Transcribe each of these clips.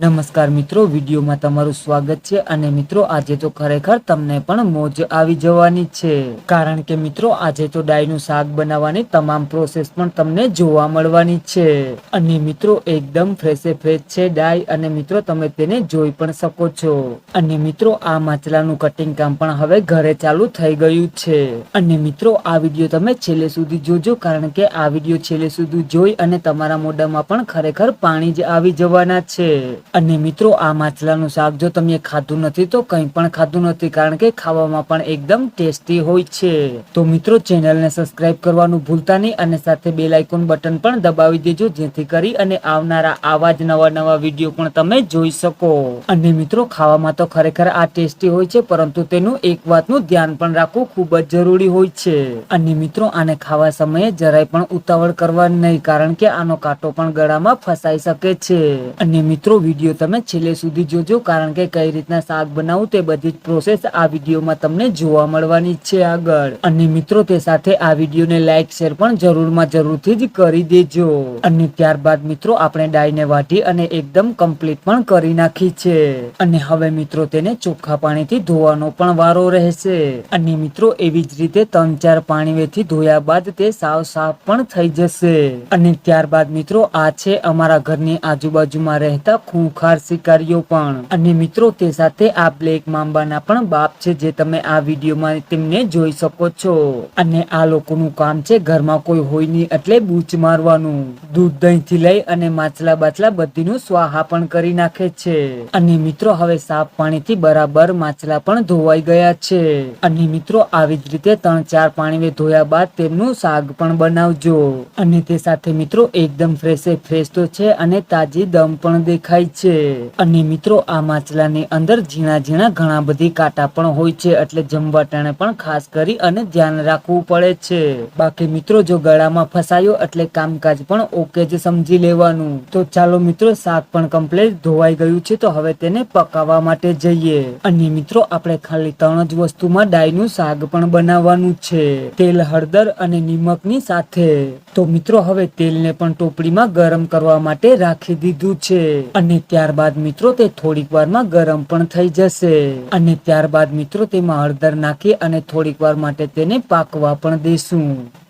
નમસ્કાર મિત્રો, વિડીયોમાં તમારું સ્વાગત છે અને મિત્રો, આજે તો ખરેખર તમને પણ મોજ આવી જવાની છે. કારણ કે મિત્રો, આજે તો ડાયનું શાક બનાવવાની તમામ પ્રોસેસ પણ તમને જોવા મળવાની છે. અને મિત્રો, એકદમ ફ્રેશે ફ્રેશ છે ડાય અને મિત્રો, તમે તેને જોઈ પણ શકો છો. અને મિત્રો, આ માછલાનું કટિંગ કામ પણ હવે ઘરે ચાલુ થઈ ગયું છે. અને મિત્રો, આ વીડિયો તમે છેલ્લે સુધી જોજો, કારણ કે આ વીડિયો છેલ્લે સુધી જોઈ અને તમારા મોઢામાં પણ ખરેખર પાણી જ આવી જવાના છે. અને મિત્રો, આ માછલાનું શાક જો તમે ખાધું નથી, તો કંઈ પણ ખાધું નથી, કારણ કે ખાવામાં પણ એકદમ ટેસ્ટી હોય છે. તો મિત્રો, ચેનલને સબસ્ક્રાઇબ કરવાનું ભૂલતા નહીં અને સાથે બેલ આઇકોન બટન પણ દબાવી દેજો, જેથી કરી અને આવનારા આવા જ નવા નવા વીડિયો પણ તમે જોઈ શકો. અને મિત્રો, ખાવામાં તો ખરેખર આ ટેસ્ટી હોય છે, પરંતુ તેનું એક વાતનું ધ્યાન પણ રાખવું ખૂબ જ જરૂરી હોય છે. અને મિત્રો, આને ખાવા સમયે જરાય પણ ઉતાવળ કરવા નહીં, કારણ કે આનો કાંટો પણ ગળામાં ફસાઈ શકે છે. અને મિત્રો વીડિયો તમે છેલ્લે સુધી જોજો, કારણ કે કઈ રીતના શાક બનાવવું તે બધી જ પ્રોસેસ આ વિડીયોમાં તમને જોવા મળવાની છે આગળ. અને મિત્રો, તે સાથે આ વિડીયોને લાઈક શેર પણ જરૂરમાં જરૂરથી જ કરી દેજો. અને ત્યારબાદ મિત્રો, આપણે ડાયને વાટી અને એકદમ કમ્પ્લીટ પણ કરી નાખી છે. અને હવે મિત્રો, તેને ચોખ્ખા પાણીથી ધોવાનો પણ વારો રહેશે. અને મિત્રો, એવી જ રીતે ત્રણ ચાર પાણીથી ધોયા બાદ તે સાવ સાફ પણ થઈ જશે. અને ત્યારબાદ મિત્રો, આ છે અમારા ઘરની આજુબાજુમાં રહેતા ખૂંખાર શિકારીઓ પણ. અને મિત્રો, તે સાથે આ બ્લેક માંબાના પણ બાપ છે, જે તમે આ વિડીયોમાં તેમને જોઈ શકો છો. અને આ લોકોનું કામ છે, ઘરમાં કોઈ હોય નહીં એટલે બૂચ મારવાનું. દૂધ દહીં થી લઈ અને માછલા બાછલા બધીનું સ્વાહા પણ કરી નાખે છે. અને મિત્રો, હવે સાફ પાણીથી બરાબર માછલા પણ ધોવાઈ ગયા છે. અને મિત્રો, આવી જ રીતે ત્રણ ચાર પાણી ધોયા બાદ તેમનું શાક પણ બનાવજો. અને તે સાથે મિત્રો, એકદમ ફ્રેશે ફ્રેશ તો છે અને તાજી દમ પણ દેખાય છે. અને મિત્રો, આ માછલાની અંદર ઝીણા ઝીણા ઘણા બધી કાંટા પણ હોય છે, એટલે જમવા પણ ખાસ કરી અને ધ્યાન રાખવું પડે છે. બાકી મિત્રો, જો ગળામાં ફસાયો એટલે કામકાજ પણ ઓકે જ સમજી લેવાનું. તો ચાલો મિત્રો, શાક પણ કમ્પ્લીટ ધોવાઈ ગયું છે, તો હવે તેને પકાવવા માટે જઈએ. અને મિત્રો, આપણે ખાલી ત્રણ જ વસ્તુમાં ડાયનું શાક પણ બનાવવાનું છે. તેલ હળદર અને નિમકની સાથે. તો મિત્રો, હવે તેલને પણ ટોપડીમાં ગરમ કરવા માટે રાખી દીધું છે. અને ત્યારબાદ મિત્રો તે થોડીક વારમાં ગરમ પણ થઈ જશે. અને ત્યારબાદ મિત્રો તેમાં હળદર નાખી અને થોડીક વાર માટે તેને પાકવા પણ દેશું.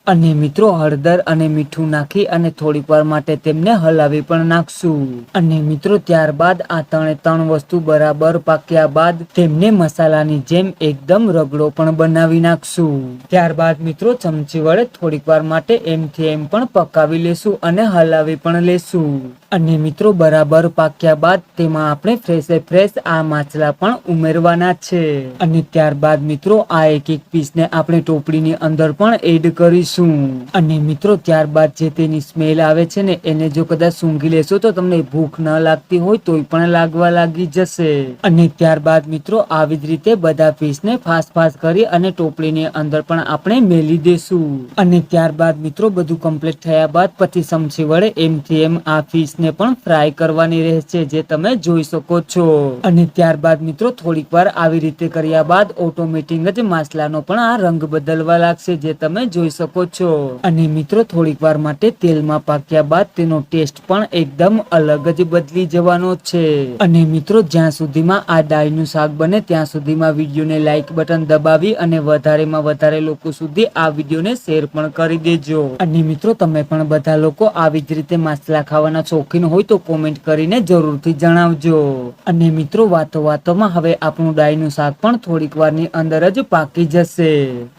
અને મિત્રો હળદર અને મીઠું નાખી અને થોડીક વાર માટે તેમને હલાવી પણ નાખશું. અને મિત્રો ત્યારબાદ આ ત્રણે ત્રણ વસ્તુ બરાબર પાક્યા બાદ તેમને મસાલાની જેમ એકદમ રગડો પણ બનાવી નાખશું. ત્યારબાદ મિત્રો ચમચી વડે થોડીક વાર માટે એમથી એમ પણ પકાવી લેશું અને હલાવી પણ લેશું. અને મિત્રો, બરાબર પાક્યા બાદ તેમાં આપણે ફ્રેશે ફ્રેશ આ માછલા પણ ઉમેરવાના છે. અને ત્યારબાદ મિત્રો, આ એક એક પીસને આપણે ટોપડીની અંદર પણ એડ કરીશું. અને મિત્રો, ત્યારબાદ જે તેની સ્મેલ આવે છે ને, એને જો કદાચ સૂંઘી લેશો તો તમને ભૂખ ન લાગતી હોય તોય પણ લાગવા લાગી જશે. અને ત્યારબાદ મિત્રો, આવી જ રીતે બધા ફિશને ફાસ્ટ ફાસ કરી અને ટોપલીની અંદર પણ આપણે મેલી દેશું. અને ત્યારબાદ મિત્રો, બધું કમ્પ્લીટ થયા બાદ પછી સમસી વડે એમથી એમ આ ફિશને પણ ફ્રાય કરવાની રહેશે, જે તમે જોઈ શકો છો. અને ત્યારબાદ મિત્રો, થોડીક વાર આવી રીતે કર્યા બાદ ઓટોમેટિક જ માછલાનો પણ આ રંગ બદલવા લાગશે, જે તમે જોઈ શકો છો. અને મિત્રો, થોડીક વાર માટે તેલમાં પાક્યા બાદ તેનો ટેસ્ટ પણ એકદમ અલગ જ બદલી જવાનો છે. અને મિત્રો, જ્યાં સુધીમાં આ ડાળનું શાક બને, ત્યાં સુધીમાં વિડીયોને લાઇક બટન દબાવી અને વધારેમાં વધારે લોકો સુધી આ વિડીયોને શેર પણ કરી દેજો. અને મિત્રો, તમે પણ બધા લોકો આવી જ રીતે માછલા ખાવાના શોખીન હોય તો કોમેન્ટ કરીને જરૂરથી જણાવજો. અને મિત્રો, વાતો વાતોમાં હવે આપણું ડાળનું શાક પણ થોડીક વારની અંદર જ પાકી જશે.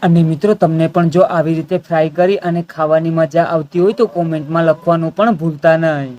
અને મિત્રો, તમને પણ જો આવી રીતે ફ્રાય કરી અને ખાવાની મજા આવતી હોય તો કોમેન્ટમાં લખવાનું પણ ભૂલતા નહીં.